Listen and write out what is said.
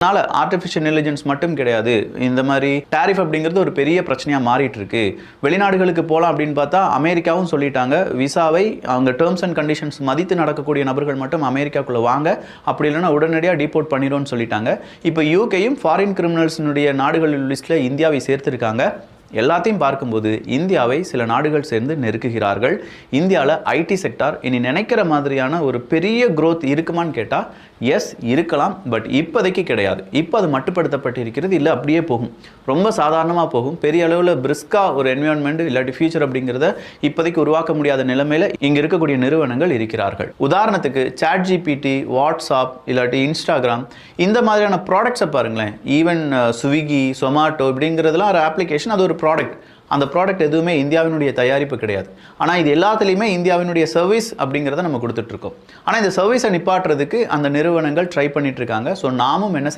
அதனால artificial intelligence மட்டும் கிடையாது. இந்த மாதிரி டாரிஃப் அப்படிங்கிறது ஒரு பெரிய பிரச்சனையாக மாறிட்டு இருக்கு வெளிநாடுகளுக்கு போகலாம் அப்படின்னு பார்த்தா அமெரிக்காவும் சொல்லிட்டாங்க. விசாவை அவங்க டேர்ம்ஸ் அண்ட் கண்டிஷன்ஸ் மதித்து நடக்கக்கூடிய நபர்கள் மட்டும் அமெரிக்காக்குள்ளே வாங்க. அப்படி இல்லைன்னா உடனடியாக டிபோர்ட் பண்ணிடும்னு சொல்லிட்டாங்க. இப்போ யூகேயும் ஃபாரின் கிரிமினல்ஸினுடைய நாடுகள் லிஸ்ட்டில் இந்தியாவை சேர்த்திருக்காங்க. எல்லாத்தையும் பார்க்கும்போது இந்தியாவை சில நாடுகள் சேர்ந்து நெருக்குகிறார்கள். இந்தியாவில் ஐடி செக்டார் இனி நினைக்கிற மாதிரியான ஒரு பெரிய க்ரோத் இருக்குமான்னு கேட்டால் எஸ் இருக்கலாம் பட் இப்போதைக்கு கிடையாது. இப்போ அது மட்டுப்படுத்தப்பட்டிருக்கிறது இல்லை அப்படியே போகும். ரொம்ப சாதாரணமாக போகும். பெரிய அளவில் பிரிஸ்காக ஒரு என்விரான்மெண்ட் இல்லாட்டி ஃபியூச்சர் அப்படிங்கிறத இப்போதைக்கு உருவாக்க முடியாத நிலைமையில் இங்கே இருக்கக்கூடிய நிறுவனங்கள் இருக்கிறார்கள். உதாரணத்துக்கு சாட் ஜிபிடி வாட்ஸ்அப் இல்லாட்டி இன்ஸ்டாகிராம் இந்த மாதிரியான ப்ராடக்ட்ஸை பாருங்களேன். ஈவன் ஸ்விக்கி சொமாட்டோ இப்படிங்கிறதுலாம் ஒரு அப்ளிகேஷன் அது ஒரு ப்ராடக்ட் அந்த ப்ராடக்ட் எதுவுமே இந்தியாவினுடைய தயாரிப்பு கிடையாது. ஆனால் இது எல்லாத்துலேயுமே இந்தியாவினுடைய சர்வீஸ் அப்படிங்கிறத நம்ம கொடுத்துட்ருக்கோம் ஆனால் இந்த சர்வீஸை நிப்பாட்டுறதுக்கு அந்த நிறுவனங்கள் ட்ரை பண்ணிட்டு இருக்காங்க. ஸோ நாமும் என்ன செய்ய